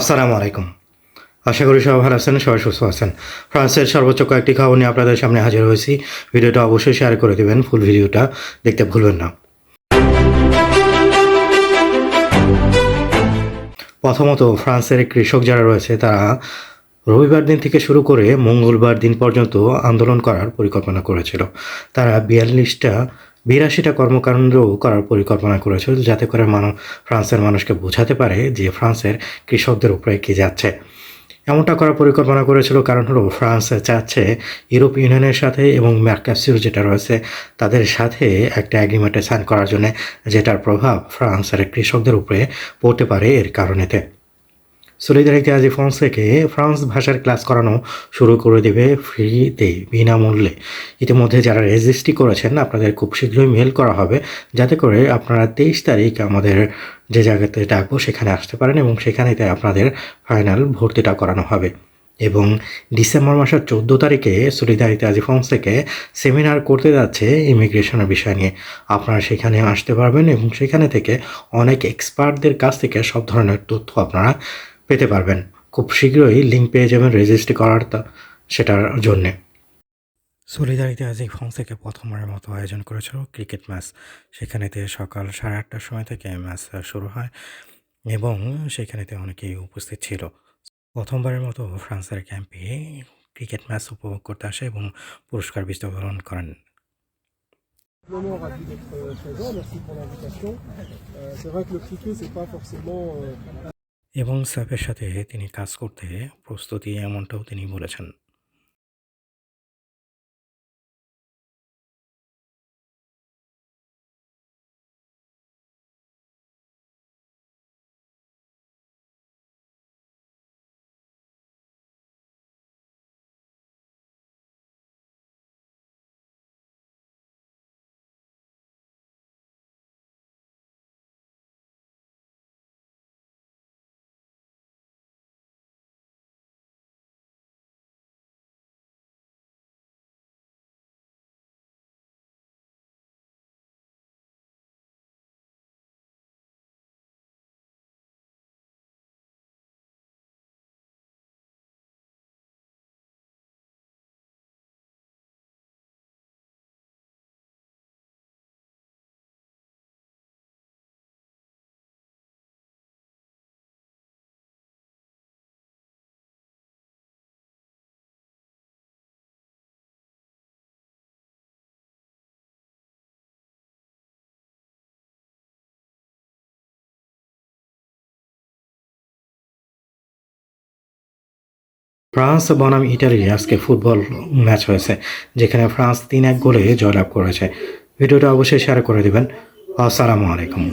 আসসালামু আলাইকুম। আশা করি সবাই ভালো আছেন, সবাই সুস্থ আছেন। ফ্রান্সের সর্বোচ্চ কয়েকটি খবর নিয়ে আপনাদের সামনে হাজির হয়েছি। ভিডিওটা অবশ্যই শেয়ার করে দেবেন, ফুল ভিডিওটা দেখতে ভুলবেন না। প্রথমত, ফ্রান্সের কৃষক যারা রয়েছে, তারা রবিবার দিন থেকে শুরু করে মঙ্গলবার দিন পর্যন্ত আন্দোলন করার পরিকল্পনা করেছিল। তারা বিয়াল্লিশটা বিরাশিটা কর্মকাণ্ড করার পরিকল্পনা করেছিল যাতে করে মানুষ ফ্রান্সের মানুষকে বোঝাতে পারে যে ফ্রান্সের কৃষকদের উপরে কী যাচ্ছে। এমনটা করার পরিকল্পনা করেছিল কারণ হলো ফ্রান্স চাচ্ছে ইউরোপ ইউনিয়নের সাথে এবং ম্যার্কাসিউর যেটা রয়েছে তাদের সাথে একটা অ্যাগ্রিমেন্টে সাইন করার জন্য, যেটার প্রভাব ফ্রান্সের কৃষকদের উপরে পড়তে পারে এর কারণেতে। সলিদারিতে আজি ফ্রান্সকে ফ্রান্স ভাষার ক্লাস করানো শুরু করে দেবে ফ্রিতে বিনামূল্যে। ইতিমধ্যে যারা রেজিস্ট্রি করেছেন, আপনাদের খুব শীঘ্রই মেল করা হবে, যাতে করে আপনারা তেইশ তারিখ আমাদের যে জায়গাতে ডাকবো সেখানে আসতে পারেন এবং সেখানেতে আপনাদের ফাইনাল ভর্তিটা করানো হবে। এবং ডিসেম্বর মাসের চোদ্দ তারিখে সলিদারিতে আজি থেকে সেমিনার করতে যাচ্ছে ইমিগ্রেশনের বিষয় নিয়ে। আপনারা সেখানে আসতে পারবেন এবং সেখানে থেকে অনেক এক্সপার্টদের কাছ থেকে সব ধরনের তথ্য আপনারা পেতে পারবেন। খুব শীঘ্রই লিঙ্ক পেয়ে যাবেন রেজিস্ট্রি করার তা সেটার জন্যে। সলিদারিতে আজ ফ্রান্স থেকে প্রথমবারের মতো আয়োজন করেছিল ক্রিকেট ম্যাচ। সেখানেতে সকাল সাড়ে আটটার সময় থেকে ম্যাচ শুরু হয় এবং সেখানেতে অনেকেই উপস্থিত ছিল। প্রথমবারের মতো ফ্রান্সের ক্যাম্পে ক্রিকেট ম্যাচ উপভোগ করতে আসে এবং পুরস্কার বিতরণ করেন। Vraiment ravi d'être euh, présent, merci pour l'invitation. Euh, c'est vrai que le cricket, c'est pas forcément euh, এবং স্যাপের সাথে তিনি কাজ করতে প্রস্তুতি এমনটাও তিনি বলেছেন। ফ্রান্স বনাম ইটালি আজকে ফুটবল ম্যাচ হয়েছে, যেখানে ফ্রান্স তিন এক গোলে জয়লাভ করেছে। ভিডিওটা অবশ্যই শেয়ার করে দেবেন। আসসালামু আলাইকুম।